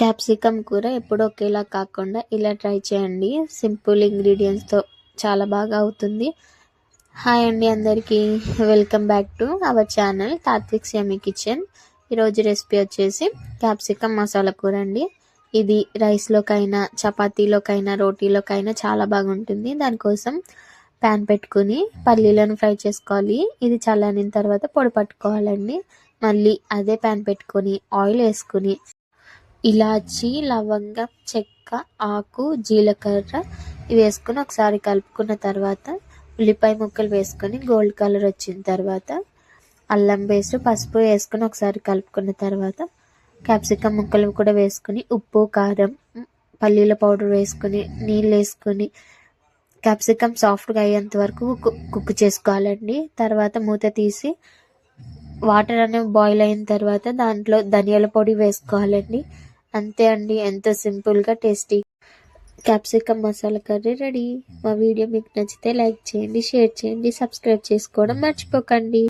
Capsicum కూర ఎప్పుడు ఒకేలా కాకుండా ఇలా ట్రై చేయండి. సింపుల్ ఇంగ్రీడియంట్స్తో చాలా బాగా అవుతుంది. హాయ్ అండి అందరికీ. Welcome back to our channel Tatvik semi kitchen. ఈరోజు రెసిపీ వచ్చేసి క్యాప్సికమ్ మసాలా కూర అండి. ఇది రైస్లోకైనా చపాతీలోకైనా రోటీలోకైనా చాలా బాగుంటుంది. దానికోసం ప్యాన్ పెట్టుకుని పల్లీలను ఫ్రై చేసుకోవాలి. ఇది చల్లనిన తర్వాత పొడి పట్టుకోవాలండి. మళ్ళీ అదే ప్యాన్ పెట్టుకొని ఆయిల్ వేసుకుని ఇలాచీ లవంగం చెక్క ఆకు జీలకర్ర ఇవి వేసుకుని ఒకసారి కలుపుకున్న తర్వాత ఉల్లిపాయ ముక్కలు వేసుకొని గోల్డ్ కలర్ వచ్చిన తర్వాత అల్లం పేస్ట్ పసుపు వేసుకొని ఒకసారి కలుపుకున్న తర్వాత క్యాప్సికమ్ ముక్కలు కూడా వేసుకొని ఉప్పు కారం పల్లీల పౌడర్ వేసుకొని నీళ్ళు వేసుకొని క్యాప్సికమ్ సాఫ్ట్గా అయ్యేంత వరకు కుక్ చేసుకోవాలండి. తర్వాత మూత తీసి వాటర్ అనేవి బాయిల్ అయిన తర్వాత దాంట్లో ధనియాల పొడి వేసుకోవాలండి. అంతే అండి ఎంతో సింపుల్గా tasty. Capsicum masala curry ready. మా వీడియో మీకు నచ్చితే లైక్ చేయండి షేర్ చేయండి సబ్స్క్రైబ్ చేసుకోవడం మర్చిపోకండి.